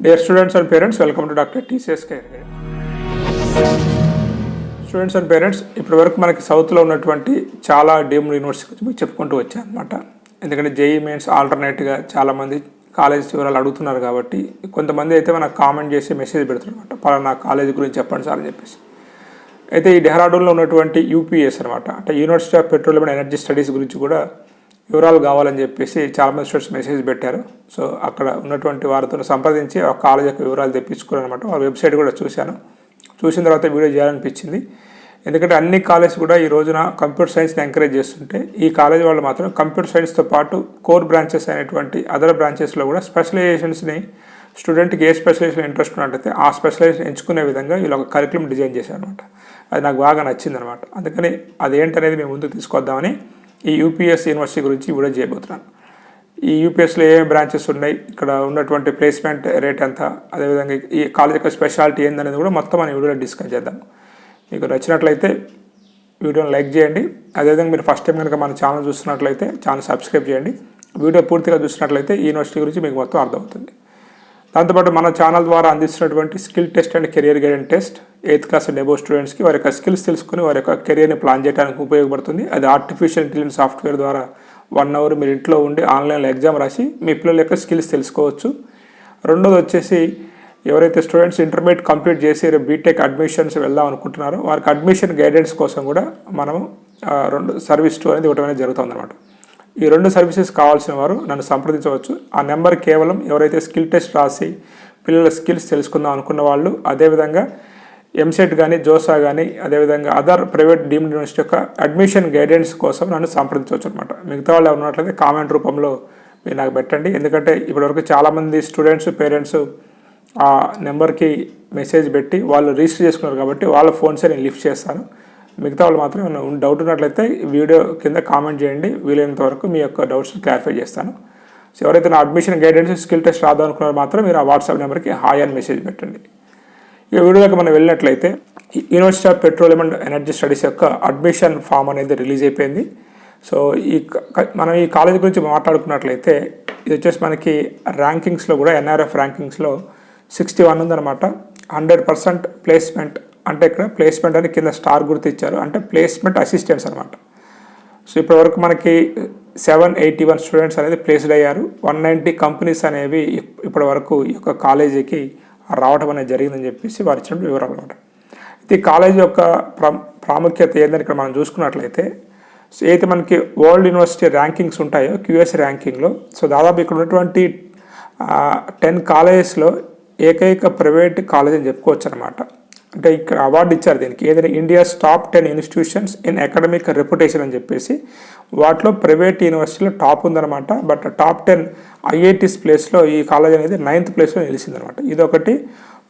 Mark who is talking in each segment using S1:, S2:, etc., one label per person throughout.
S1: Dear students and parents welcome to doctor TCS care students and parents ఇప్పటి వరకు మనకి సౌత్లో ఉన్నటువంటి చాలా డీమ్డ్ యూనివర్సిటీ గురించి మీకు చెప్పుకుంటూ వచ్చాను అనమాట ఎందుకంటే జేఈ మెయిన్స్ ఆల్టర్నేట్గా చాలామంది కాలేజ్ వివరాలు అడుగుతున్నారు కాబట్టి కొంతమంది అయితే మనకు కామెంట్ చేసి మెసేజ్ పెడుతున్నారు పలానా కాలేజ్ గురించి చెప్పండి సార్ అని చెప్పేసి. అయితే ఈ డెహ్రాడూన్లో ఉన్నటువంటి యూపీఎస్ అనమాట అంటే university of petroleum and energy studies గురించి కూడా వివరాలు కావాలని చెప్పేసి చాలామంది స్టూడెంట్స్ మెసేజ్ పెట్టారు. సో అక్కడ ఉన్నటువంటి వారితో సంప్రదించి ఆ కాలేజ్ యొక్క వివరాలు తెప్పించుకున్నాను అనమాట వాళ్ళ వెబ్సైట్ కూడా చూశాను. చూసిన తర్వాత వీడియో చేయాలనిపించింది. ఎందుకంటే అన్ని కాలేజ్ కూడా ఈ రోజున కంప్యూటర్ సైన్స్ని ఎంకరేజ్ చేస్తుంటే ఈ కాలేజ్ వాళ్ళు మాత్రం కంప్యూటర్ సైన్స్తో పాటు కోర్ బ్రాంచెస్ అయినటువంటి అదర్ బ్రాంచెస్లో కూడా స్పెషలైజేషన్స్ని స్టూడెంట్కి ఏ స్పెషలైజేషన్ ఇంట్రెస్ట్ ఉన్నట్టయితే ఆ స్పెషలైజేషన్ ఎంచుకునే విధంగా వీళ్ళు ఒక కరికులం డిజైన్ చేశారనమాట అది నాకు బాగా నచ్చింది అనమాట అందుకని అదేంటనేది మేము ముందుకు తీసుకొద్దామని ఈ యూపీఎస్ యూనివర్సిటీ గురించి కూడా వీడియో చేయబోతున్నాను. ఈ యూపీఎస్లో ఏమేమి బ్రాంచెస్ ఉన్నాయి? ఇక్కడ ఉన్నటువంటి ప్లేస్మెంట్ రేట్ ఎంత? అదేవిధంగా ఈ కాలేజ్ యొక్క స్పెషాలిటీ ఏందనేది కూడా మొత్తం మనం వీడియోలో డిస్కస్ చేద్దాం. మీకు నచ్చినట్లయితే వీడియోని లైక్ చేయండి. అదేవిధంగా మీరు ఫస్ట్ టైం కనుక మన ఛానల్ చూస్తున్నట్లయితే ఛానల్ సబ్స్క్రైబ్ చేయండి. వీడియో పూర్తిగా చూసినట్లయితే యూనివర్సిటీ గురించి మీకు మొత్తం అర్థమవుతుంది. దాంతోపాటు మన ఛానల్ ద్వారా అందిస్తున్నటువంటి skill test and career guidance test eighth class and above స్టూడెంట్స్కి వారి యొక్క స్కిల్స్ తెలుసుకుని వారి యొక్క కెరియర్ని ప్లాన్ చేయడానికి ఉపయోగపడుతుంది. అది ఆర్టిఫిషియల్ ఇంటెలిజెన్స్ సాఫ్ట్వేర్ ద్వారా వన్ అవర్ మీరు ఇంట్లో ఉండి ఆన్లైన్లో ఎగ్జామ్ రాసి మీ పిల్లల యొక్క స్కిల్స్ తెలుసుకోవచ్చు. రెండోది వచ్చేసి ఎవరైతే స్టూడెంట్స్ ఇంటర్మీడియట్ కంప్లీట్ చేసి బీటెక్ అడ్మిషన్స్ వెళ్దాం అనుకుంటున్నారో వారికి అడ్మిషన్ గైడెన్స్ కోసం కూడా మనం రెండు సర్వీస్ టూ అనేది ఇవ్వడం అనేది జరుగుతుంది అనమాట ఈ రెండు సర్వీసెస్ కావాల్సిన వారు నన్ను సంప్రదించవచ్చు. ఆ నెంబర్ కేవలం ఎవరైతే స్కిల్ టెస్ట్ రాసి పిల్లల స్కిల్స్ తెలుసుకుందాం అనుకున్న వాళ్ళు అదేవిధంగా ఎంసెట్ కానీ జోసా కానీ అదేవిధంగా అదర్ ప్రైవేట్ డీమ్డ్ యూనివర్సిటీ యొక్క అడ్మిషన్ గైడెన్స్ కోసం నన్ను సంప్రదించవచ్చు అనమాట మిగతా వాళ్ళు ఉన్నట్లయితే కామెంట్ రూపంలో మీరు నాకు పెట్టండి. ఎందుకంటే ఇప్పటివరకు చాలామంది స్టూడెంట్స్ పేరెంట్స్ ఆ నెంబర్కి మెసేజ్ పెట్టి వాళ్ళు రిజిస్టర్ చేసుకున్నారు కాబట్టి వాళ్ళ ఫోన్సే నేను లిఫ్ట్ చేస్తాను. మిగతా వాళ్ళు మాత్రం డౌట్ ఉన్నట్లయితే వీడియో కింద కామెంట్ చేయండి. వీలైనంత వరకు మీ యొక్క డౌట్స్ క్లారిఫై చేస్తాను. సో ఎవరైతే నా అడ్మిషన్ గైడెన్స్ స్కిల్ టెస్ట్ రాదా అనుకున్నారో మాత్రం మీరు ఆ వాట్సాప్ నెంబర్కి హాయ్ అని మెసేజ్ పెట్టండి. ఈ వీడియోలోకి మనం వెళ్ళినట్లయితే ఈ university of petroleum and energy studies యొక్క అడ్మిషన్ ఫామ్ అనేది రిలీజ్ అయిపోయింది. సో ఈ మనం ఈ కాలేజ్ గురించి మాట్లాడుకున్నట్లయితే ఇది వచ్చేసి మనకి ర్యాంకింగ్స్లో కూడా ఎన్ఆర్ఎఫ్ ర్యాంకింగ్స్లో సిక్స్టీ వన్ ఉందన్నమాట. హండ్రెడ్ పర్సెంట్ ప్లేస్మెంట్ అంటే ఇక్కడ ప్లేస్మెంట్ అని కింద స్టార్ గుర్తు ఇచ్చారు అంటే ప్లేస్మెంట్ అసిస్టెంట్స్ అనమాట సో ఇప్పటివరకు మనకి సెవెన్ ఎయిటీ వన్ స్టూడెంట్స్ అనేది ప్లేస్డ్ అయ్యారు. వన్ నైంటీ కంపెనీస్ అనేవి ఇప్పటి వరకు ఈ యొక్క కాలేజీకి రావడం అనేది జరిగిందని చెప్పేసి వారు ఇచ్చిన వివరాలు అనమాట ఇది ఈ కాలేజ్ యొక్క ప్రా ప్రాముఖ్యత ఏందని ఇక్కడ మనం చూసుకున్నట్లయితే సో అయితే మనకి వరల్డ్ యూనివర్సిటీ ర్యాంకింగ్స్ ఉంటాయో క్యూఎస్ ర్యాంకింగ్లో సో దాదాపు ఇక్కడ ఉన్నటువంటి టెన్ కాలేజెస్లో ఏకైక ప్రైవేట్ కాలేజ్ అని చెప్పుకోవచ్చు అనమాట అంటే ఇక్కడ అవార్డు ఇచ్చారు దీనికి. ఏదైనా India's top ten institutions in academic reputation అని చెప్పేసి వాటిలో ప్రైవేట్ యూనివర్సిటీలో టాప్ ఉందన్నమాట. బట్ టాప్ టెన్ ఐఐటీస్ ప్లేస్లో ఈ కాలేజ్ అనేది నైన్త్ ప్లేస్లో నిలిచిందనమాట ఇది ఒకటి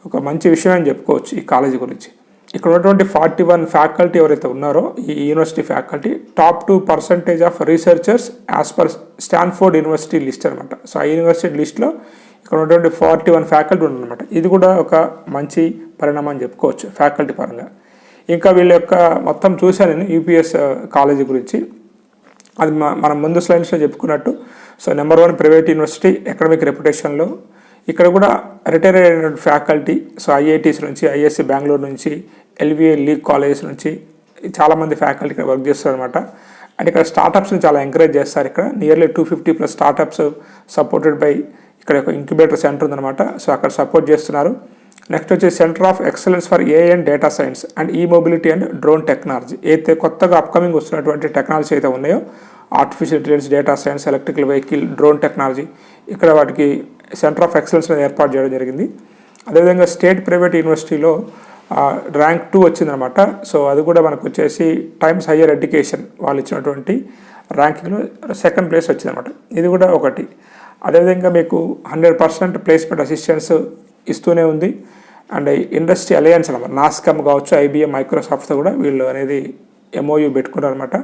S1: ఒక మంచి విషయం అని చెప్పుకోవచ్చు ఈ కాలేజీ గురించి. ఇక్కడ ఉన్నటువంటి ఫార్టీ వన్ ఫ్యాకల్టీ ఎవరైతే ఉన్నారో ఈ university faculty top two percentage of researchers as per Stanford university list అనమాట సో ఆ యూనివర్సిటీ లిస్ట్లో ఇక్కడ ఉన్నటువంటి ఫార్టీ వన్ ఫ్యాకల్టీ ఉందన్నమాట ఇది కూడా ఒక మంచి పరిణామం అని చెప్పుకోవచ్చు ఫ్యాకల్టీ పరంగా. ఇంకా వీళ్ళ యొక్క మొత్తం చూశాను నేను యూపీఎస్ కాలేజీ గురించి. అది మనం ముందు స్లైడ్స్లో చెప్పుకున్నట్టు so number one private university academic రెప్యుటేషన్లో. ఇక్కడ కూడా రిటైర్ అయిన ఫ్యాకల్టీ సో ఐఐటీస్ నుంచి ఐఎస్సి బెంగళూరు నుంచి ఎల్విఏ లీగ్ కాలేజెస్ నుంచి చాలామంది ఫ్యాకల్టీ ఇక్కడ వర్క్ చేస్తారు అనమాట అండ్ ఇక్కడ స్టార్టప్స్ని చాలా ఎంకరేజ్ చేస్తారు ఇక్కడ. Nearly two fifty plus startups supported by ఇక్కడ ఒక ఇంక్యుబేటర్ సెంటర్ ఉందన్నమాట. సో అక్కడ సపోర్ట్ చేస్తున్నారు. నెక్స్ట్ వచ్చి centre of excellence for A and data science and E mobility and drone technology అయితే కొత్తగా అప్కమింగ్ వస్తున్నటువంటి టెక్నాలజీ అయితే ఉన్నాయో artificial intelligence data science electrical vehicle drone technology ఇక్కడ వాటికి సెంటర్ ఆఫ్ ఎక్సలెన్స్ అనేది ఏర్పాటు చేయడం జరిగింది. అదేవిధంగా స్టేట్ ప్రైవేట్ యూనివర్సిటీలో ర్యాంక్ టూ వచ్చిందనమాట సో అది కూడా మనకు వచ్చేసి టైమ్స్ హయ్యర్ ఎడ్యుకేషన్ వాళ్ళు ఇచ్చినటువంటి ర్యాంకింగ్లో సెకండ్ ప్లేస్ వచ్చిందనమాట ఇది కూడా ఒకటి. అదేవిధంగా మీకు హండ్రెడ్ పర్సెంట్ ప్లేస్మెంట్ అసిస్టెన్స్ ఇస్తూనే ఉంది. అండ్ ఇండస్ట్రీ అలయన్స్ అనమాట నాస్కమ్ కావచ్చు ఐబిఎం మైక్రోసాఫ్ట్తో కూడా వీళ్ళు అనేది ఎంఓయూ పెట్టుకున్నారు అనమాట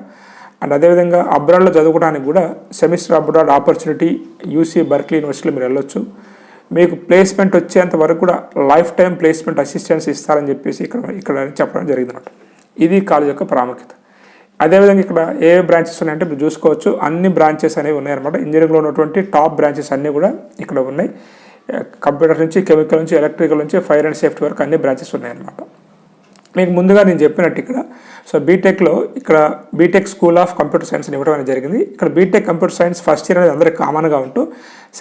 S1: అండ్ అదేవిధంగా అబ్రాడ్లో చదువుకోవడానికి కూడా semester abroad opportunity UC Berkeley యూనివర్సిటీలో మీరు వెళ్ళొచ్చు. మీకు ప్లేస్మెంట్ వచ్చేంత వరకు కూడా లైఫ్ టైం ప్లేస్మెంట్ అసిస్టెన్స్ ఇస్తారని చెప్పేసి ఇక్కడ ఇక్కడ చెప్పడం జరిగిందన్నమాట. ఇది కాలేజ్ యొక్క ప్రాముఖ్యత. అదేవిధంగా ఇక్కడ ఏ బ్రాంచెస్ ఉన్నాయంటే మీరు చూసుకోవచ్చు అన్ని బ్రాంచెస్ అనేవి ఉన్నాయన్నమాట. ఇంజనీరింగ్లో ఉన్నటువంటి టాప్ బ్రాంచెస్ అన్నీ కూడా ఇక్కడ ఉన్నాయి. కంప్యూటర్ నుంచి కెమికల్ నుంచి ఎలక్ట్రికల్ నుంచి ఫైర్ అండ్ సేఫ్టీ వరకు అన్ని బ్రాంచెస్ ఉన్నాయన్నమాట. మీకు ముందుగా నేను చెప్పినట్టు ఇక్కడ సో బీటెక్లో ఇక్కడ BTech school of computer science ఇవ్వడం అనేది జరిగింది. ఇక్కడ BTech computer science first year అనేది అందరికి కామన్గా ఉంటూ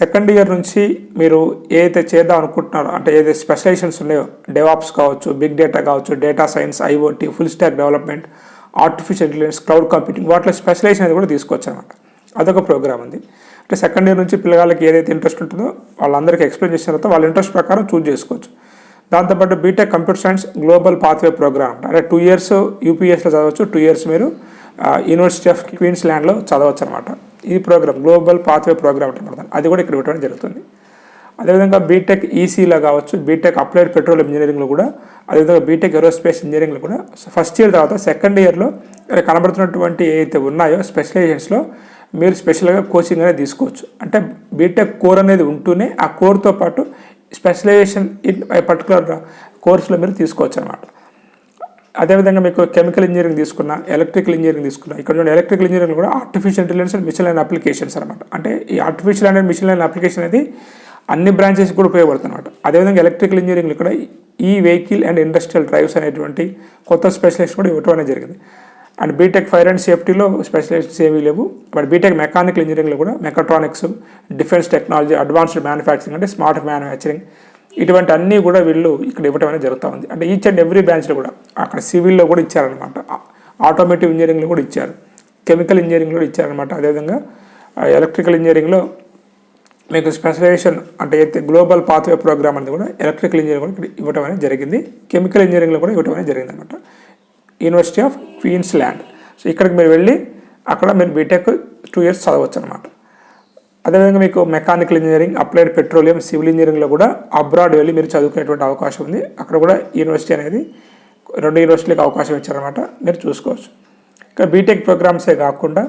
S1: సెకండ్ ఇయర్ నుంచి మీరు ఏదైతే చేద్దాం అనుకుంటున్నారో అంటే ఏదైతే స్పెషలైజేషన్స్ ఉన్నాయో డెవాప్స్ కావచ్చు బిగ్ డేటా కావచ్చు data science IoT full stack development artificial intelligence cloud computing వాటిలో స్పెషలైజేషన్ అనేది కూడా తీసుకోవచ్చు అనమాట అదొక ప్రోగ్రామ్ ఉంది. అంటే సెకండ్ ఇయర్ నుంచి పిల్లగాళ్ళకి ఏదైతే ఇంట్రెస్ట్ ఉంటుందో వాళ్ళందరికీ ఎక్స్ప్లెయిన్ చేసిన తర్వాత వాళ్ళ ఇంట్రెస్ట్ ప్రకారం చూజ్ చేసుకోవచ్చు. దాంతోపాటు BTech computer science global pathway programme అంటే టూ ఇయర్స్ యూపీఎస్లో చదవచ్చు టూ ఇయర్స్ మీరు యూనివర్సిటీ ఆఫ్ క్వీన్స్ ల్యాండ్లో చదవచ్చు అనమాట ఈ ప్రోగ్రామ్ గ్లోబల్ పాత్వే ప్రోగ్రామ్ అనమాట అది కూడా ఇక్కడ ఇవ్వడం జరుగుతుంది. అదేవిధంగా బీటెక్ ఈసీలో కావచ్చు బీటెక్ అప్లైడ్ పెట్రోల్ ఇంజనీరింగ్లో కూడా అదేవిధంగా బీటెక్ ఏరోస్పేస్ ఇంజనీరింగ్లో కూడా ఫస్ట్ ఇయర్ తర్వాత సెకండ్ ఇయర్లో ఇక్కడ కనబడుతున్నటువంటి ఏవైతే ఉన్నాయో స్పెషలైజేషన్స్లో మీరు స్పెషల్గా కోచింగ్ అనేది తీసుకోవచ్చు. అంటే బీటెక్ కోర్ అనేది ఉంటూనే ఆ కోర్తో పాటు స్పెషలైజేషన్ ఇన్ పర్టికులర్ కోర్సులో మీరు తీసుకోవచ్చు అనమాట అదేవిధంగా మీకు కెమికల్ ఇంజనీరింగ్ తీసుకున్న ఎలక్ట్రికల్ ఇంజనీరింగ్ తీసుకున్న ఇక్కడ చూడండి ఎలక్ట్రికల్ ఇంజనీరింగ్ కూడా artificial intelligence and machine learning applications అనమాట అంటే ఈ artificial and machine learning application అనేది అన్ని బ్రాంచెస్ కూడా ఉపయోగపడుతుంది అనమాట అదేవిధంగా ఎలక్ట్రికల్ ఇంజనీరింగ్ ఇక్కడ ఈ వెహికల్ అండ్ ఇండస్ట్రియల్ డ్రైవ్స్ అనేటువంటి కొత్త స్పెషలిస్ట్ కూడా ఇవ్వటం అనేది జరిగింది. అండ్ బీటెక్ ఫైర్ అండ్ సేఫ్టీలో స్పెషలిస్ట్స్ ఏమీ లేవు. బట్ బీటెక్ మెకానికల్ ఇంజనీరింగ్లో కూడా mechatronics defence technology advanced manufacturing అంటే స్మార్ట్ మ్యానుఫ్యాక్చరింగ్ ఇటువంటి అన్నీ కూడా వీళ్ళు ఇక్కడ ఇవ్వటం అనేది జరుగుతూ ఉంది. అంటే ఈచ్ అండ్ ఎవ్రీ బ్రాంచ్లో కూడా అక్కడ సివిల్లో కూడా ఇచ్చారనమాట ఆటోమేటివ్ ఇంజనీరింగ్లో కూడా ఇచ్చారు. కెమికల్ ఇంజనీరింగ్లో కూడా ఇచ్చారనమాట అదేవిధంగా ఎలక్ట్రికల్ ఇంజనీరింగ్లో మీకు స్పెషలైజేషన్ అంటే అయితే గ్లోబల్ పాత్వే ప్రోగ్రామ్ అనేది కూడా ఎలక్ట్రికల్ ఇంజనీరింగ్ కూడా ఇక్కడ ఇవ్వడం అనేది జరిగింది. కెమికల్ ఇంజనీరింగ్లో కూడా ఇవ్వడం అనేది జరిగింది అనమాట university of Queensland so ఇక్కడికి మీరు వెళ్ళి అక్కడ మీరు బీటెక్ టూ ఇయర్స్ చదవచ్చు అనమాట అదేవిధంగా మీకు mechanical engineering applied petroleum civil ఇంజనీరింగ్లో కూడా అబ్రాడ్ వెళ్ళి మీరు చదువుకునేటువంటి అవకాశం ఉంది. అక్కడ కూడా యూనివర్సిటీ అనేది రెండు యూనివర్సిటీలకు అవకాశం ఇచ్చారనమాట మీరు చూసుకోవచ్చు. ఇక బీటెక్ ప్రోగ్రామ్సే కాకుండా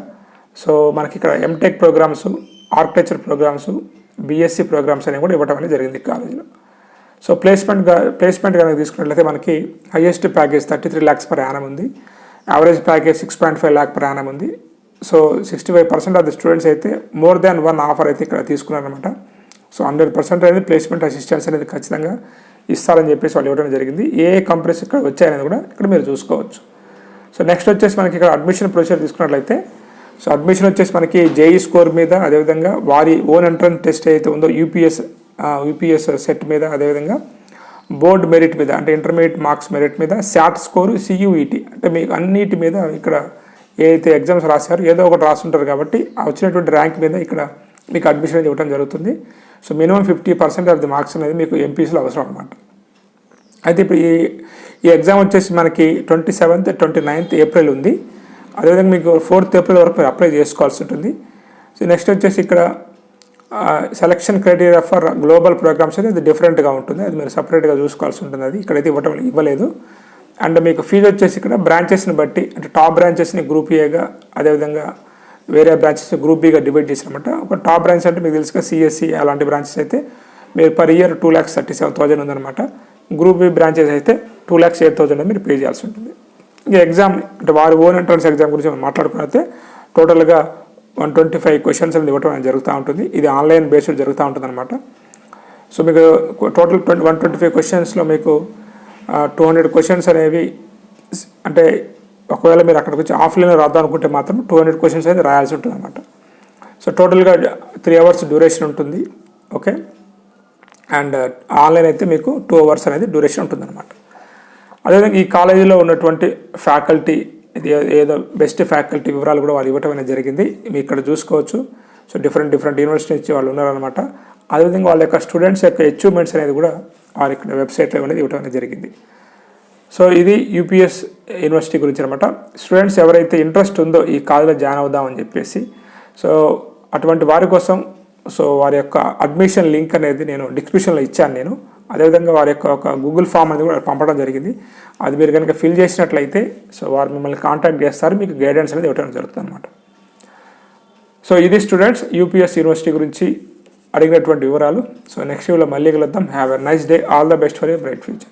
S1: సో మనకి ఇక్కడ MTech programmes architecture programmes BSc programmes అనేవి కూడా ఇవ్వడం అనేది జరిగింది కాలేజీలో. సో ప్లేస్మెంట్ ప్లేస్మెంట్ కనుక తీసుకున్నట్లయితే మనకి highest package thirty three lakhs per annum ఉంది. Average package six point five lakh per annum ఉంది. So sixty five percent of the students అయితే మోర్ దాన్ వన్ ఆఫర్ అయితే ఇక్కడ తీసుకున్నారనమాట సో హండ్రెడ్ పర్సెంట్ అనేది ప్లేస్మెంట్ అసిస్టెన్స్ అనేది ఖచ్చితంగా ఇస్తారని చెప్పేసి వాళ్ళు ఇవ్వడం జరిగింది. ఏ కంపెనీస్ ఇక్కడ వచ్చాయనేది కూడా ఇక్కడ మీరు చూసుకోవచ్చు. సో నెక్స్ట్ వచ్చేసి మనకి ఇక్కడ అడ్మిషన్ ప్రొసీజర్ తీసుకున్నట్లయితే సో అడ్మిషన్ వచ్చేసి మనకి జేఈ స్కోర్ మీద అదేవిధంగా వారి ఓన్ ఎంట్రన్స్ టెస్ట్ ఏదైతే ఉందో యూపీఎస్ యూపీఎస్ సెట్ మీద అదేవిధంగా బోర్డ్ మెరిట్ మీద అంటే ఇంటర్మీడియట్ మార్క్స్ మెరిట్ మీద శాట్ స్కోరు సియూఈటీ అంటే మీకు అన్నిటి మీద ఇక్కడ ఏదైతే ఎగ్జామ్స్ రాశారో ఏదో ఒకటి రాస్తుంటారు కాబట్టి వచ్చినటువంటి ర్యాంక్ మీద ఇక్కడ మీకు అడ్మిషన్ అనేది ఇవ్వడం జరుగుతుంది. So minimum fifty percent of the marks అనేది మీకు ఎంపీసీలో అవసరం అనమాట అయితే ఇప్పుడు ఈ ఈ ఎగ్జామ్ వచ్చేసి మనకి twenty seventh twenty ninth April ఉంది. అదేవిధంగా మీకు ఫోర్త్ ఏప్రిల్ వరకు మీరు అప్లై చేసుకోవాల్సి ఉంటుంది. సో నెక్స్ట్ వచ్చేసి ఇక్కడ selection criteria for global programmes అయితే అది డిఫరెంట్గా ఉంటుంది. అది మీరు సపరేట్గా చూసుకోవాల్సి ఉంటుంది. అది ఇక్కడైతే ఇవ్వటం ఇవ్వలేదు. అండ్ మీకు ఫీజు వచ్చేసి ఇక్కడ బ్రాంచెస్ని బట్టి అంటే టాప్ బ్రాంచెస్ని గ్రూప్ ఏగా అదేవిధంగా వేరే బ్రాంచెస్ గ్రూప్ బీగా డివైడ్ చేసినమాట ఒక టాప్ బ్రాంచ్ అంటే మీకు తెలుసుగా సిఎస్సి అలాంటి బ్రాంచెస్ అయితే మీరు per year two lakhs thirty seven thousand ఉందన్నమాట. గ్రూప్ బి బ్రాంచెస్ అయితే టూ ల్యాక్స్ ఎయిట్ థౌసండ్ మీరు పే చేయాల్సి ఉంటుంది. ఇంకా ఎగ్జామ్ అంటే వారి ఓన్ ఎంట్రన్స్ ఎగ్జామ్ గురించి మనం మాట్లాడుకున్నైతే టోటల్గా వన్ ట్వంటీ ఫైవ్ క్వశ్చన్స్ అనేది ఇవ్వడం అనేది జరుగుతూ ఉంటుంది. ఇది ఆన్లైన్ బేస్డ్ జరుగుతూ ఉంటుంది అనమాట సో మీకు total twenty one twenty five క్వశ్చన్స్లో మీకు టూ హండ్రెడ్ క్వశ్చన్స్ అనేవి అంటే ఒకవేళ మీరు అక్కడికి వచ్చి ఆఫ్లైన్లో రాద్దాం అనుకుంటే మాత్రం టూ హండ్రెడ్ క్వశ్చన్స్ అనేది రాయాల్సి ఉంటుంది అనమాట సో టోటల్గా త్రీ అవర్స్ డ్యూరేషన్ ఉంటుంది ఓకే అండ్ ఆన్లైన్ అయితే మీకు టూ అవర్స్ అనేది డ్యూరేషన్ ఉంటుందన్నమాట. అదేవిధంగా ఈ కాలేజీలో ఉన్నటువంటి ఫ్యాకల్టీ ఇది ఏదో బెస్ట్ ఫ్యాకల్టీ వివరాలు కూడా వాళ్ళు ఇవ్వటం అనేది జరిగింది. మీరు ఇక్కడ చూసుకోవచ్చు. సో డిఫరెంట్ డిఫరెంట్ యూనివర్సిటీ నుంచి వాళ్ళు ఉన్నారనమాట అదేవిధంగా వాళ్ళ యొక్క స్టూడెంట్స్ యొక్క అచీవ్మెంట్స్ అనేది కూడా వారి ఇక్కడ వెబ్సైట్లో అనేది ఇవ్వటం అనేది జరిగింది. సో ఇది యూపీఎస్ యూనివర్సిటీ గురించి అనమాట స్టూడెంట్స్ ఎవరైతే ఇంట్రెస్ట్ ఉందో ఈ కాలేజీలో జాయిన్ అవుదామని చెప్పేసి సో అటువంటి వారి కోసం సో వారి యొక్క అడ్మిషన్ లింక్ అనేది నేను డిస్క్రిప్షన్లో ఇచ్చాను నేను. అదేవిధంగా వారి యొక్క ఒక గూగుల్ ఫామ్ అనేది కూడా పంపడం జరిగింది. అది మీరు కనుక ఫిల్ చేసినట్లయితే సో వారు మిమ్మల్ని కాంటాక్ట్ చేస్తారు మీకు గైడెన్స్ అనేది ఇవ్వడం జరుగుతుంది అనమాట సో ఇది స్టూడెంట్స్ యూపీఎస్ యూనివర్సిటీ గురించి అడిగినటువంటి వివరాలు. సో నెక్స్ట్ వీడియోలో మళ్ళీ కలుద్దాం. Have a nice day all the best for you bright future